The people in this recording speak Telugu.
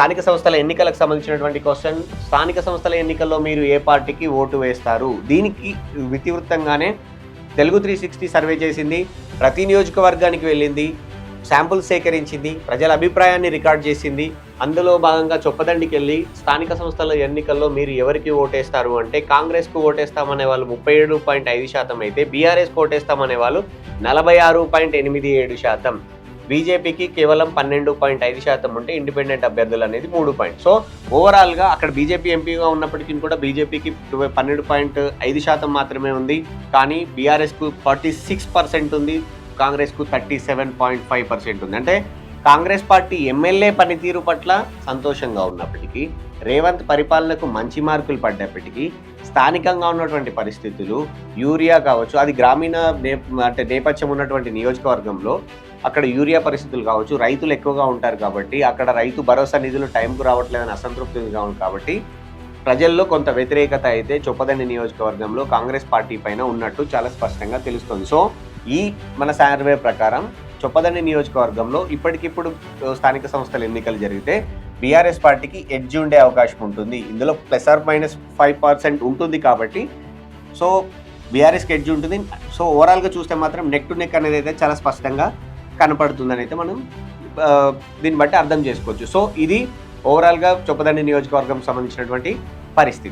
స్థానిక సంస్థల ఎన్నికలకు సంబంధించినటువంటి క్వశ్చన్ స్థానిక సంస్థల ఎన్నికల్లో మీరు ఏ పార్టీకి ఓటు వేస్తారు? దీనికి వితివృత్తంగానే తెలుగు త్రీ సిక్స్టీ సర్వే చేసింది ప్రతి నియోజకవర్గానికి వెళ్ళింది శాంపుల్ సేకరించింది ప్రజల అభిప్రాయాన్ని రికార్డ్ చేసింది. అందులో భాగంగా చొప్పదండికి వెళ్ళి స్థానిక సంస్థల ఎన్నికల్లో మీరు ఎవరికి ఓటేస్తారు అంటే కాంగ్రెస్కు ఓటేస్తామనే వాళ్ళు ముప్పై ఏడు పాయింట్ ఐదు శాతం అయితే బీఆర్ఎస్కు ఓటేస్తామనే వాళ్ళు నలభై ఆరు పాయింట్ ఎనిమిది ఏడు శాతం. బీజేపీకి కేవలం పన్నెండు పాయింట్ ఐదు శాతం ఉంటే ఇండిపెండెంట్ అభ్యర్థులు అనేది మూడు పాయింట్. సో ఓవరాల్గా అక్కడ బీజేపీ ఎంపీగా ఉన్నప్పటికీ కూడా బీజేపీకి పన్నెండు పాయింట్ ఐదు శాతం మాత్రమే ఉంది. కానీ బీఆర్ఎస్కు ఫార్టీ సిక్స్ పర్సెంట్ ఉంది. కాంగ్రెస్కు thirty seven point five percent ఉంది. అంటే కాంగ్రెస్ పార్టీ ఎమ్మెల్యే పనితీరు పట్ల సంతోషంగా ఉన్నప్పటికీ రేవంత్ పరిపాలనకు మంచి మార్కులు పడ్డప్పటికీ స్థానికంగా ఉన్నటువంటి పరిస్థితులు యూరియా కావచ్చు అది గ్రామీణ నే అంటే నేపథ్యం ఉన్నటువంటి నియోజకవర్గంలో అక్కడ యూరియా పరిస్థితులు కావచ్చు రైతులు ఎక్కువగా ఉంటారు కాబట్టి అక్కడ రైతు భరోసా నిధులు టైంకు రావట్లేదని అసంతృప్తిగా ఉంది కాబట్టి ప్రజల్లో కొంత వ్యతిరేకత అయితే చొప్పదండి నియోజకవర్గంలో కాంగ్రెస్ పార్టీ పైన ఉన్నట్టు చాలా స్పష్టంగా తెలుస్తుంది. సో ఈ మన సర్వే ప్రకారం చొప్పదండి నియోజకవర్గంలో ఇప్పటికిప్పుడు స్థానిక సంస్థల ఎన్నికలు జరిగితే బీఆర్ఎస్ పార్టీకి ఎడ్జ్ ఉండే అవకాశం ఉంటుంది. ఇందులో plus or minus five percent ఉంటుంది కాబట్టి సో బీఆర్ఎస్కి ఎడ్జ్ ఉంటుంది. సో ఓవరాల్గా చూస్తే మాత్రం నెక్ టు నెక్ అనేది అయితే చాలా స్పష్టంగా కనపడుతుందని అయితే మనం దీన్ని బట్టి అర్థం చేసుకోవచ్చు. సో ఇది ఓవరాల్గా చొప్పదండి నియోజకవర్గం సంబంధించినటువంటి పరిస్థితి.